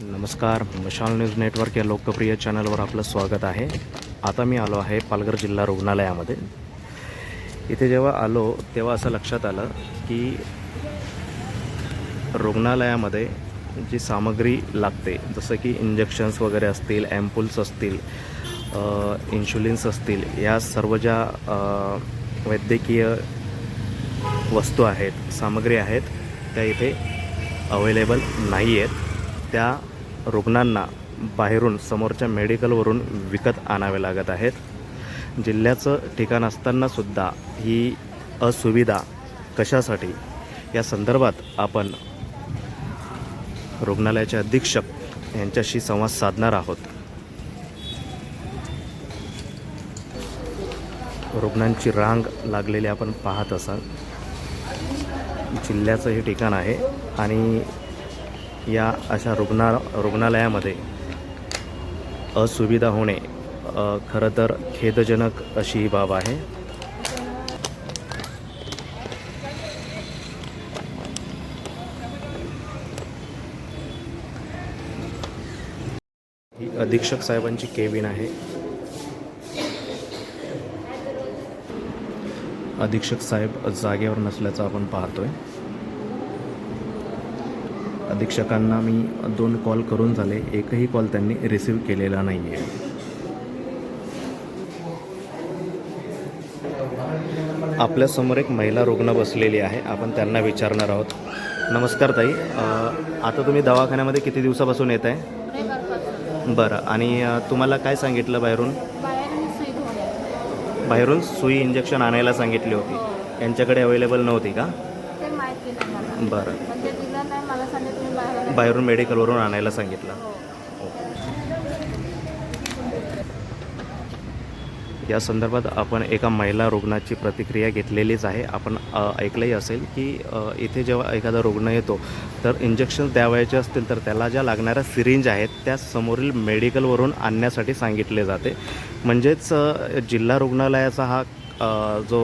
नमस्कार मशाल news network या लोकप्रिय चॅनलवर आपलं स्वागत आहे. आता मी आलो आहे पालघर जिल्हा रुग्णालयामध्ये. इथे जेव्हा आलो तेव्हा असं लक्षात आलं की रुग्णालयामध्ये जी सामग्री लागते जसं की इंजेक्शन्स वगैरे असतील ॲम्पुल्स असतील इन्शुलिन्स असतील या सर्व ज्या वैद्यकीय वस्तू आहेत सामग्री आहेत त्या इथे अवेलेबल नाही आहेत त्या रुग्णांना बाहेरून समोरच्या मेडिकलवरून विकत आणावे लागत आहेत. जिल्ह्याचं ठिकाण असतानासुद्धा ही असुविधा कशासाठी? या संदर्भात आपण रुग्णालयाचे अधीक्षक यांच्याशी संवाद साधणार आहोत. रुग्णांची रांग लागलेली आपण पाहत असाल. जिल्ह्याचं हे ठिकाण आहे आणि या अशा रुग्णा रुग्णालयामध्ये असुविधा होणे खरं तर खेदजनक अशी ही बाब आहे. ही अधीक्षक साहेबांची केबिन आहे. अधीक्षक साहेब जागेवर नसल्याचं आपण पाहतोय. अधीक्षकांना मी दोन कॉल करून झाले. एकही कॉल त्यांनी रिसीव केलेला नाही आहे आपल्यासमोर एक महिला रुग्ण बसलेली आहे. आपण त्यांना विचारणार आहोत. नमस्कार ताई. आता तुम्ही दवाखान्यामध्ये किती दिवसापासून येत आहे बरं. आणि तुम्हाला काय सांगितलं बाहेरून. बाहेरून सुई इंजेक्शन आणायला सांगितली होती. यांच्याकडे अवेलेबल नव्हती का? मला. बरं. पण ते दिलं नाही मला सांगितलं तुम्ही बाहेर आला. बाहेरून मेडिकलवरून आणायला सांगितलं. हो. या संदर्भात आपण एका महिला रुग्णाची प्रतिक्रिया घेतलेलीच आहे. आपण अ, ऐकलंही असेल की अ, इथे जेव्हा एखादा रुग्ण येतो तर इंजेक्शन्स द्यावायचे असतील तर त्याला ज्या लागणाऱ्या सिरिंज आहेत त्या समोरील मेडिकलवरून आणण्यासाठी सांगितले जाते. म्हणजेच अ, जिल्हा रुग्णालयाचा हा अ, जो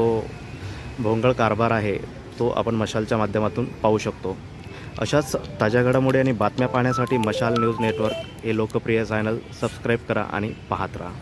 भोंगळ कारभार आहे तो आपण मशालच्या माध्यमातून पाहू शकतो. अशाच ताज्या घडामोडी आणि बातम्या पाहण्यासाठी मशाल न्यूज नेटवर्क हे लोकप्रिय चॅनल सबस्क्राईब करा आणि पाहत राहा.